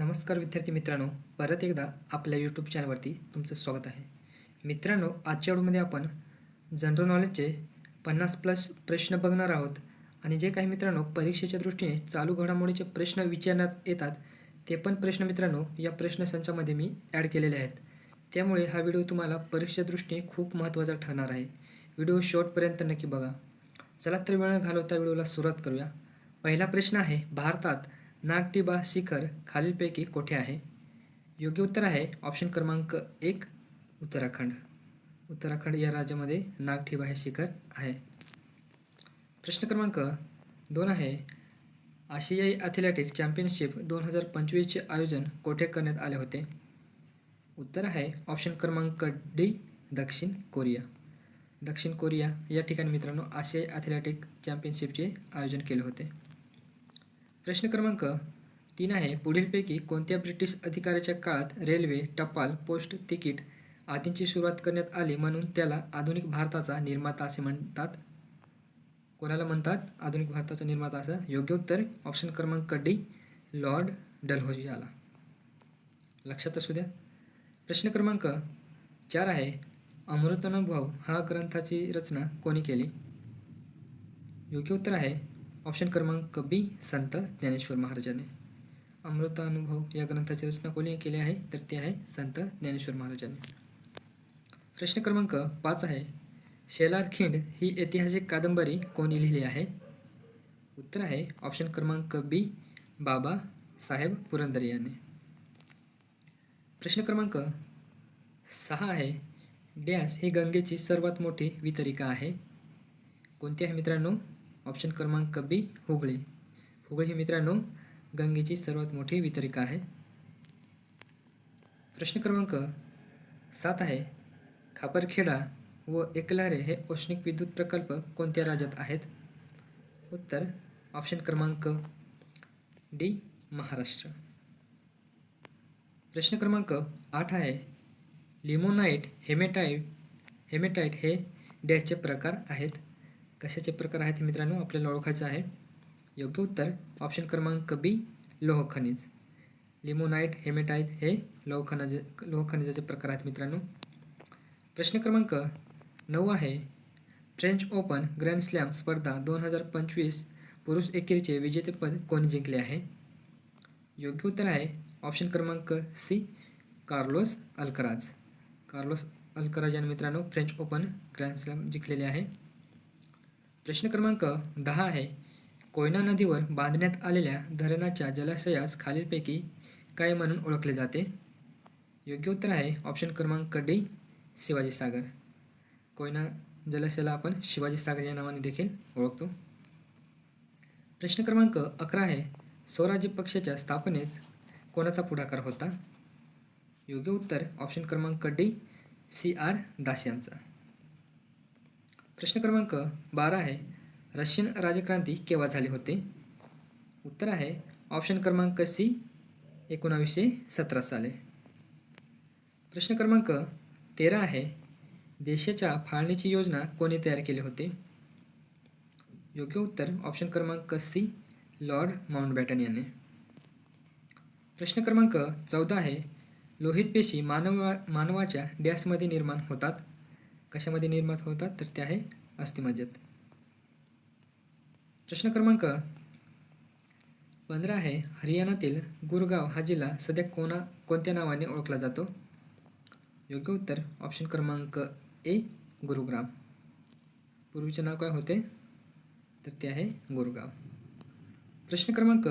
नमस्कार विद्यार्थी मित्रांनो परत एकदा आपल्या यूट्यूब चॅनलवरती तुमचं स्वागत आहे. मित्रांनो आजच्या व्हिडिओमध्ये आपण जनरल नॉलेजचे पन्नास प्लस प्रश्न बघणार आहोत आणि जे काही मित्रांनो परीक्षेच्या दृष्टीने चालू घडामोडीचे प्रश्न विचारण्यात येतात ते पण प्रश्न मित्रांनो या प्रश्नसंचामध्ये मी ॲड केलेले आहेत. त्यामुळे हा व्हिडिओ तुम्हाला परीक्षेच्या दृष्टीने खूप महत्त्वाचा ठरणार आहे. व्हिडिओ शॉर्टपर्यंत नक्की बघा. चला तर वेळ घालवता व्हिडिओला सुरुवात करूया. पहिला प्रश्न आहे भारतात नागटिबा शिखर खालीलपैकी कोठे आहे? योग्य उत्तर आहे ऑप्शन क्रमांक एक उत्तराखंड. उत्तराखंड या राज्यामध्ये नागटिबा हे शिखर आहे. प्रश्न क्रमांक दोन आहे. आशियाई ॲथलेटिक चॅम्पियनशिप दोन हजार पंचवीसचे आयोजन कोठे करण्यात आले होते? उत्तर आहे ऑप्शन क्रमांक डी दक्षिण कोरिया. दक्षिण कोरिया या ठिकाणी मित्रांनो आशियाई ॲथलेटिक चॅम्पियनशिपचे आयोजन केले होते. प्रश्न क्रमांक तीन आहे पुढीलपैकी कोणत्या ब्रिटिश अधिकाऱ्याच्या काळात रेल्वे टपाल पोस्ट तिकीट आदींची सुरुवात करण्यात आली म्हणून त्याला आधुनिक भारताचा निर्माता असे म्हणतात? कोणाला म्हणतात? आधुनिक भारताचा निर्माता असं? योग्य उत्तर ऑप्शन क्रमांक डी लॉर्ड डलहौजी आला. लक्षात असू द्या. प्रश्न क्रमांक चार आहे अमृतानुभव हा ग्रंथाची रचना कोणी केली? योग्य उत्तर आहे ऑप्शन क्रमांक बी संत ज्ञानेश्वर महाराजांनी. अमृतानुभव या ग्रंथाची रचना कोणी केली आहे? तर ते आहे संत ज्ञानेश्वर महाराजांनी. प्रश्न क्रमांक पाच आहे. शेलार खिंड ही ऐतिहासिक कादंबरी कोणी लिहिली आहे? उत्तर आहे ऑप्शन क्रमांक बी बाबा साहेब पुरंदरे यांनी. प्रश्न क्रमांक सहा आहे. डॅश ही गंगेची सर्वात मोठी वितरिका आहे. कोणती आहे मित्रांनो? ऑप्शन क्रमांक बी हुगळी. हुगळी ही मित्रांनो गंगेची सर्वात मोठी वितरिका आहे. प्रश्न क्रमांक सात आहे. खापरखेडा व एकलारे हे औष्णिक विद्युत प्रकल्प कोणत्या राज्यात आहेत? उत्तर ऑप्शन क्रमांक डी महाराष्ट्र. प्रश्न क्रमांक आठ आहे. लिमोनाईट हेमेटाईट हेमेटाईट हे डॅशचे प्रकार आहेत. कशाचे प्रकार आहेत मित्रांनो आपल्याला ओळखायचं आहे. योग्य उत्तर ऑप्शन क्रमांक बी लोह खनिज. लिमोनाईट हेमेटाईट हे लोह खनिज लोह खनिजाचे प्रकार आहेत मित्रांनो. प्रश्न क्रमांक नऊ आहे. फ्रेंच ओपन ग्रँड स्लॅम स्पर्धा दोन हजार पंचवीस पुरुष एकेरीचे विजेतेपद कोणी जिंकले आहे? योग्य उत्तर आहे ऑप्शन क्रमांक C Carlos Alcaraz. Carlos Alcaraz यांनी मित्रांनो फ्रेंच ओपन ग्रँड स्लॅम जिंकलेले आहे. प्रश्न क्रमांक दहा आहे. कोयना नदीवर बांधण्यात आलेल्या धरणाच्या जलाशयास खालीलपैकी काय म्हणून ओळखले जाते? योग्य उत्तर आहे ऑप्शन क्रमांक डी शिवाजी सागर. कोयना जलाशयाला आपण शिवाजी सागर या नावाने देखील ओळखतो. प्रश्न क्रमांक अकरा आहे. स्वराज्य पक्षाच्या स्थापनेस कोणाचा पुढाकार होता? योग्य उत्तर ऑप्शन क्रमांक डी सी आर दास यांचा. प्रश्न क्रमांक बारा आहे. रशियन राजक्रांती केव्हा झाली होते? उत्तर आहे ऑप्शन क्रमांक सी एकोणावीसशे सतरा साले. प्रश्न क्रमांक तेरा आहे देशाच्या फाळणीची योजना कोणी तयार केली होते? योग्य उत्तर ऑप्शन क्रमांक सी लॉर्ड माउंटबॅटन यांनी. प्रश्न क्रमांक चौदा आहे लोहित पेशी मानवा मानवाच्या डॅशमध्ये निर्माण होतात कशामध्ये निर्माण होतात तर ते आहे अस्थिमज्जेत. प्रश्न क्रमांक पंधरा आहे हरियाणातील गुरगाव हा जिल्हा सध्या कोणा कोणत्या नावाने ओळखला जातो? योग्य उत्तर ऑप्शन क्रमांक ए गुरुग्राम. पूर्वीचे नाव काय होते? तर ते आहे गुरगाव प्रश्न क्रमांक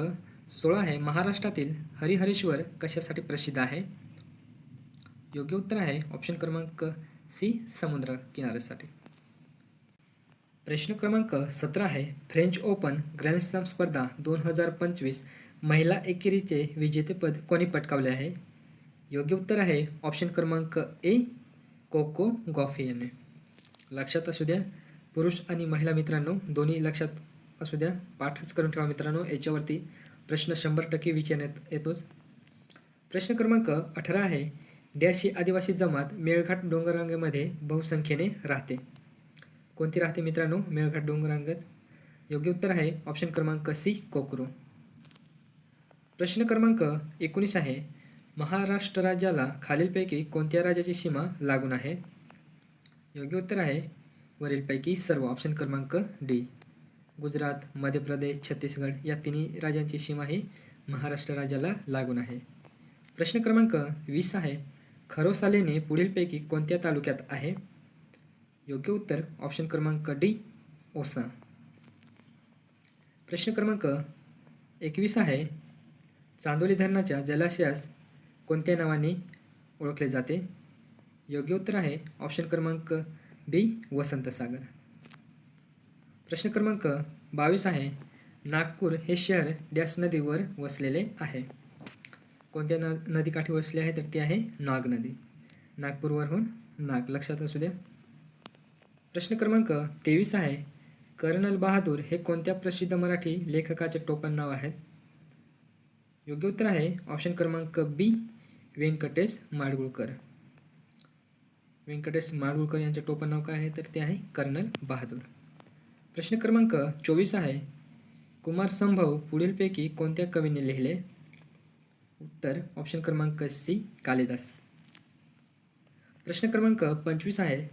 सोळा आहे महाराष्ट्रातील हरिहरेश्वर कशासाठी प्रसिद्ध आहे? योग्य उत्तर आहे ऑप्शन क्रमांक सी समुद्र किनाऱ्यासाठी. प्रश्न क्रमांक सतरा आहे फ्रेंच ओपन ग्रँडस्लॅम स्पर्धा दोन हजार पंचवीस महिला एकेरीचे विजेतेपद कोणी पटकावले आहे? योग्य उत्तर आहे ऑप्शन क्रमांक ए कोको गॉफी याने लक्षात असू द्या पुरुष आणि महिला मित्रांनो दोन्ही लक्षात असू द्या पाठच करून ठेवा मित्रांनो याच्यावरती प्रश्न शंभर टक्के विचारण्यात येतोच. प्रश्न क्रमांक अठरा आहे ड्याशी आदिवासी जमात मेळघाट डोंगररांगेमध्ये बहुसंख्येने राहते. कोणती राहते मित्रांनो? मेळघाट डोंगररांगेत योग्य उत्तर आहे ऑप्शन क्रमांक सी कोकरू. प्रश्न क्रमांक एकोणीस आहे. महाराष्ट्र राज्याला खालीलपैकी कोणत्या राज्याची सीमा लागून आहे? योग्य उत्तर आहे वरीलपैकी सर्व. ऑप्शन क्रमांक डी. गुजरात मध्य प्रदेश छत्तीसगड या तिन्ही राज्यांची सीमा ही महाराष्ट्र राज्याला लागून आहे. प्रश्न क्रमांक वीस आहे. खरोसालेने पुढीलपैकी कोणत्या तालुक्यात आहे? योग्य उत्तर ऑप्शन क्रमांक डी ओसा. प्रश्न क्रमांक एकवीस आहे. चांदोली धरणाच्या जलाशयास कोणत्या नावाने ओळखले जाते? योग्य उत्तर आहे ऑप्शन क्रमांक बी वसंतसागर प्रश्न क्रमांक बावीस आहे. नागपूर हे शहर डॅश नदीवर वसलेले आहे. कोणत्या न नदीकाठी वसले आहे तर ती आहे नाग नदी. नागपूरवरून नाग. लक्षात असू द्या. प्रश्न क्रमांक तेवीस आहे कर्नल बहादूर हे कोणत्या प्रसिद्ध मराठी लेखकाचे टोपण नाव आहे योग्य उत्तर आहे ऑप्शन क्रमांक बी व्यंकटेश माडगुळकर. व्यंकटेश माडगुळकर यांचे टोपण नाव काय आहे? तर ते आहे कर्नल बहादूर. प्रश्न क्रमांक चोवीस आहे कुमार संभव पुढीलपैकी कोणत्या कवीने लिहिले? उत्तर ऑप्शन क्रमांक सी कालिदास. प्रश्न क्रमांक पंचवीस आहे.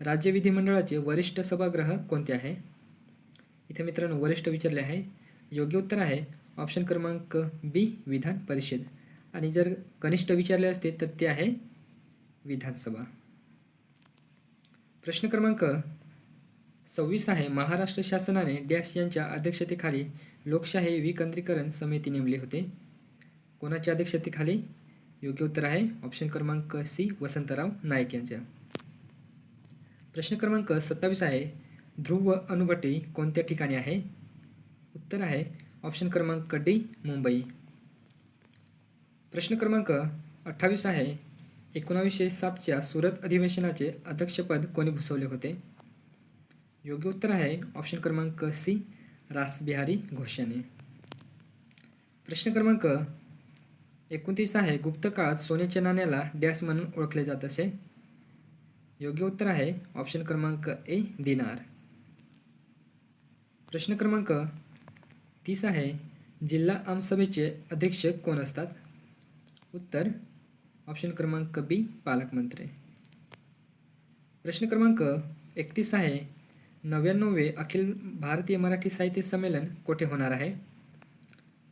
राज्य विधिमंडळाचे वरिष्ठ सभागृह कोणते आहे? इथे मित्रांनो वरिष्ठ विचारले आहे. योग्य उत्तर आहे. ऑप्शन क्रमांक बी विधान परिषद. आणि जर कनिष्ठ विचारले असते तर ते आहे विधानसभा. प्रश्न क्रमांक सव्वीस आहे. महाराष्ट्र शासनाने डॅश यांच्या अध्यक्षतेखाली लोकशाही विकेंद्रीकरण समिती नेमली होते. कोणाच्या अध्यक्षतेखाली योग्य उत्तर आहे? ऑप्शन क्रमांक सी वसंतराव नाईक यांच्या. प्रश्न क्रमांक सत्तावीस आहे. ध्रुव अणुभट्टी कोणत्या ठिकाणी आहे? उत्तर आहे. ऑप्शन क्रमांक डी मुंबई. प्रश्न क्रमांक अठ्ठावीस आहे. एकोणावीसशे सातच्या सुरत अधिवेशनाचे अध्यक्षपद कोणी भूषवले होते? योग्य उत्तर आहे. ऑप्शन क्रमांक सी रासबिहारी घोष याने प्रश्न क्रमांक एकोणतीस आहे. गुप्त काळात सोन्याच्या नाण्याला डॅश म्हणून ओळखले जात असे. योग्य उत्तर आहे. ऑप्शन क्रमांक ए दिनार. प्रश्न क्रमांक तीस आहे. जिल्हा आमसभेचे अध्यक्ष कोण असतात? उत्तर ऑप्शन क्रमांक बी पालकमंत्री. प्रश्न क्रमांक एकतीस आहे. नव्याण्णवे अखिल भारतीय मराठी साहित्य संमेलन कोठे होणार आहे?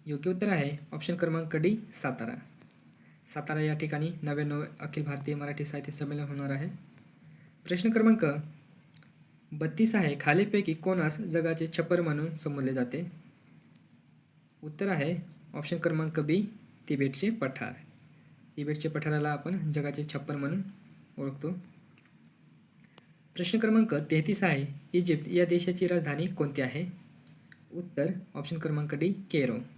योग्य उत्तर आहे. ऑप्शन क्रमांक डी सातारा. सातारा या ठिकाणी नव्याण्णव अखिल भारतीय मराठी साहित्य संमेलन होणार आहे. प्रश्न क्रमांक बत्तीस आहे. खालीपैकी कोणास जगाचे छप्पर म्हणून संबोधले जाते? उत्तर आहे. ऑप्शन क्रमांक बी तिबेटचे पठार. तिबेटचे पठाराला आपण जगाचे छप्पर म्हणून ओळखतो. प्रश्न क्रमांक तेहतीस आहे. इजिप्त या देशाची राजधानी कोणती आहे? उत्तर ऑप्शन क्रमांक डी केरो.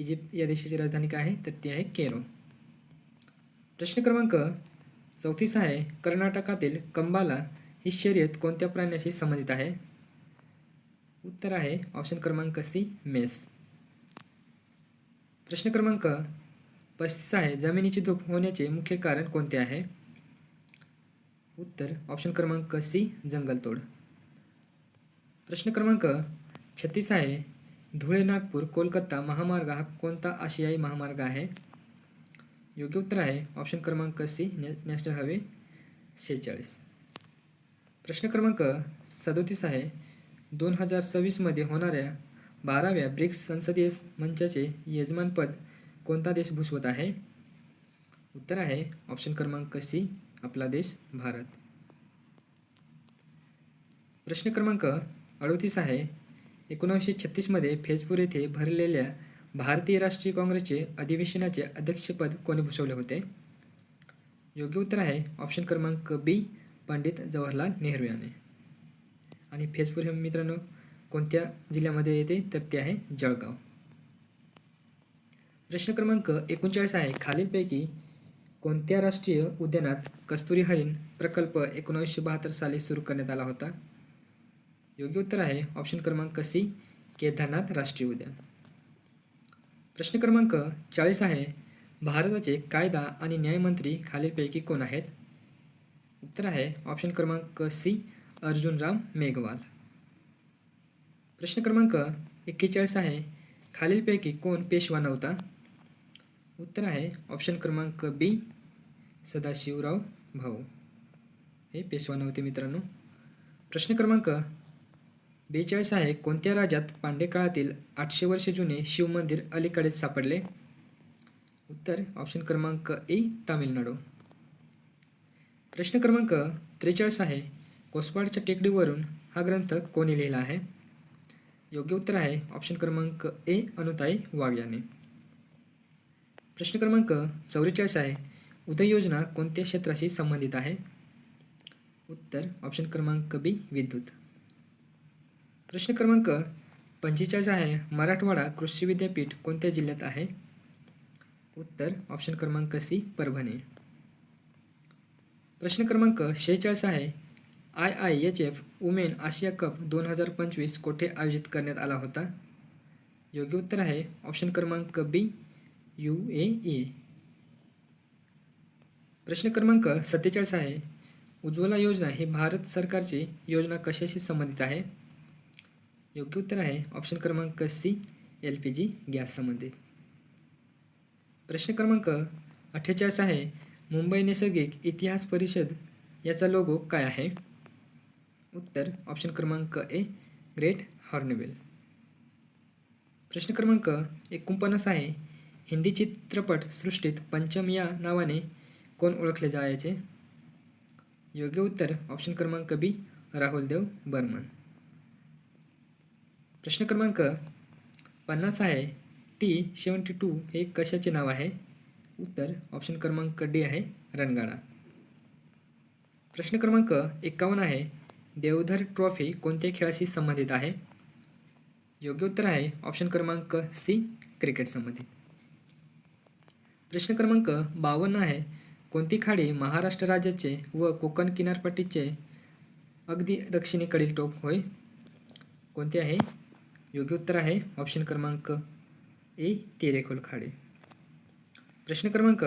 इजिप्त या देशाची राजधानी काय आहे? तर ती आहे केरो प्रश्न क्रमांक चौतीस आहे कर्नाटकातील कंबाला ही शर्यत कोणत्या प्राण्याशी संबंधित आहे? उत्तर आहे ऑप्शन क्रमांक सी मेस. प्रश्न क्रमांक पस्तीस आहे जमिनीची धूप होण्याचे मुख्य कारण कोणते आहे? उत्तर ऑप्शन क्रमांक सी जंगलतोड. प्रश्न क्रमांक छत्तीस आहे धुळे नागपूर कोलकाता महामार्ग हा कोणता आशियाई महामार्ग आहे? योग्य उत्तर आहे. ऑप्शन क्रमांक सी नॅ नॅशनल हायवे शेहेचाळीस प्रश्न क्रमांक सदोतीस आहे. दोन हजार सव्वीसमध्ये होणाऱ्या बाराव्या ब्रिक्स संसदीय मंचाचे यजमानपद कोणता देश भूषवत आहे? उत्तर आहे. ऑप्शन क्रमांक सी आपला देश भारत. प्रश्न क्रमांक अडोतीस आहे. एकोणीसशे छत्तीसमध्ये फेजपूर येथे भरलेल्या भारतीय राष्ट्रीय काँग्रेसचे अधिवेशनाचे अध्यक्षपद कोणी भूषवले होते? योग्य उत्तर आहे ऑप्शन क्रमांक बी पंडित जवाहरलाल नेहरू याने. आणि फेजपूर हे मित्रांनो कोणत्या जिल्ह्यामध्ये येते? तर ते आहे जळगाव. प्रश्न क्रमांक एकोणचाळीस आहे खालीलपैकी कोणत्या राष्ट्रीय उद्यानात कस्तुरी हरिण प्रकल्प एकोणीसशे बहात्तर साली सुरू करण्यात आला होता? योग्य उत्तर आहे. ऑप्शन क्रमांक सी केदारनाथ राष्ट्रीय उद्यान. प्रश्न क्रमांक चाळीस आहे. भारताचे कायदा आणि न्यायमंत्री खालीलपैकी कोण आहेत? उत्तर आहे. ऑप्शन क्रमांक सी अर्जुनराम मेघवाल. प्रश्न क्रमांक एक्केचाळीस आहे. खालीलपैकी कोण पेशवा नव्हता? उत्तर आहे. ऑप्शन क्रमांक बी सदाशिवराव भाऊ. हे पेशवा नव्हते मित्रांनो. प्रश्न क्रमांक बेचाळीस आहे. कोणत्या राज्यात पांडे काळातील आठशे वर्षे जुने शिवमंदिर अलीकडेच सापडले? उत्तर ऑप्शन क्रमांक ए तामिळनाडू. प्रश्न क्रमांक त्रेचाळीस आहे. कोसपाडच्या टेकडीवरून हा ग्रंथ कोणी लिहिला आहे? योग्य उत्तर आहे. ऑप्शन क्रमांक ए अनुताई वाघ याने. प्रश्न क्रमांक चौवेचाळीस आहे. उदय योजना कोणत्या क्षेत्राशी संबंधित आहे? उत्तर ऑप्शन क्रमांक बी विद्युत. प्रश्न क्रमांक पंचेचाळीस आहे. मराठवाडा कृषी विद्यापीठ कोणत्या जिल्ह्यात आहे? उत्तर ऑप्शन क्रमांक सी परभणी. प्रश्न क्रमांक शेहेचाळीस आहे. I I H F women Asia cup दोन हजार पंचवीस कोठे आयोजित करण्यात आला होता? योग्य उत्तर आहे. ऑप्शन क्रमांक बी यू ए ए. प्रश्न क्रमांक सत्तेचाळीस आहे. उज्ज्वला योजना ही भारत सरकारची योजना कशाशी संबंधित आहे? योग्य उत्तर आहे. ऑप्शन क्रमांक C L P G gas संबंधित प्रश्न क्रमांक अठ्ठेचाळीस आहे. मुंबई नैसर्गिक इतिहास परिषद याचा लोगो काय आहे? उत्तर ऑप्शन क्रमांक ए ग्रेट हॉर्नबिल प्रश्न क्रमांक एकोणपन्नास आहे. हिंदी चित्रपट सृष्टीत पंचम या नावाने कोण ओळखले जायचे? योग्य उत्तर ऑप्शन क्रमांक बी राहुल देव बर्मन. प्रश्न क्रमांक पन्नास आहे. टी सेवन्टी टू हे कशाचे नाव आहे? उत्तर ऑप्शन क्रमांक डी आहे रणगाडा. प्रश्न क्रमांक एकावन्न आहे. देवधर ट्रॉफी कोणत्या खेळाशी संबंधित आहे? योग्य उत्तर आहे ऑप्शन क्रमांक सी क्रिकेट संबंधित. प्रश्न क्रमांक बावन्न आहे. कोणती खाडी महाराष्ट्र राज्याचे व कोकण किनारपट्टीचे अगदी दक्षिणेकडील टोक होय? कोणते आहे? योग्य उत्तर आहे. ऑप्शन क्रमांक ए तेरेखोल खाडे. प्रश्न क्रमांक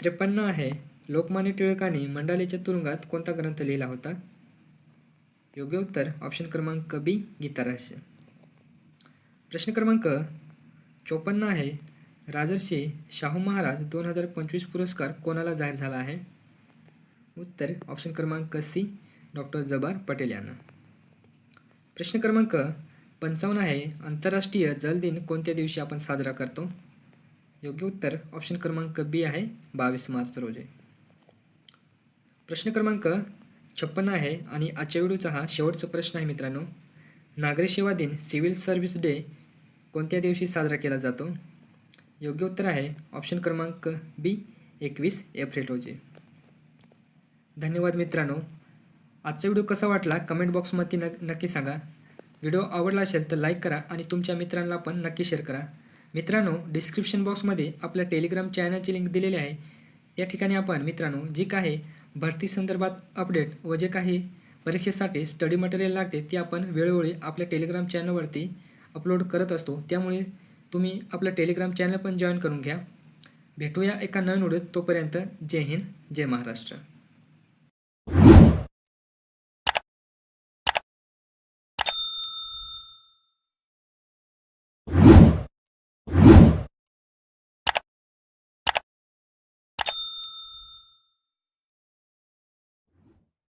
त्रेपन्न आहे. लोकमान्य टिळकांनी मंडालेच्या तुरुंगात कोणता ग्रंथ लिहिला होता? योग्य उत्तर ऑप्शन क्रमांक बी गीतारहस्य प्रश्न क्रमांक चोपन्न आहे. राजर्षी शाहू महाराज दोन हजार पंचवीस पुरस्कार कोणाला जाहीर झाला आहे? उत्तर ऑप्शन क्रमांक सी डॉक्टर जबार पटेल यांना. प्रश्न क्रमांक पंचावन्न आहे. आंतरराष्ट्रीय जल दिन कोणत्या दिवशी आपण साजरा करतो? योग्य उत्तर ऑप्शन क्रमांक बी आहे बावीस मार्च रोजी. प्रश्न क्रमांक छप्पन्न आहे आणि आजच्या व्हिडिओचा हा शेवटचा प्रश्न आहे मित्रांनो. नागरी सेवा दिन सिव्हिल सर्व्हिस डे कोणत्या दिवशी साजरा केला जातो? योग्य उत्तर आहे ऑप्शन क्रमांक बी एकवीस एप्रिल रोजी. धन्यवाद मित्रांनो. आजचा व्हिडिओ कसा वाटला? कमेंट बॉक्समध्ये न नक्की सांगा. व्हिडिओ आवडला असेल तर लाईक करा आणि तुमच्या मित्रांना पण नक्की शेअर करा. मित्रांनो डिस्क्रिप्शन बॉक्समध्ये आपल्या टेलिग्राम चॅनलची लिंक दिलेली आहे. या ठिकाणी आपण मित्रांनो जी काही भरती संदर्भात अपडेट व जे काही परीक्षेसाठी स्टडी मटेरियल लागते ते आपण वेळोवेळी आपल्या टेलिग्राम चॅनलवरती अपलोड करत असतो. त्यामुळे तुम्ही आपलं टेलिग्राम चॅनल पण जॉईन करून घ्या. भेटूया एका नवीन व्हिडिओत. तोपर्यंत जय हिंद जय महाराष्ट्र.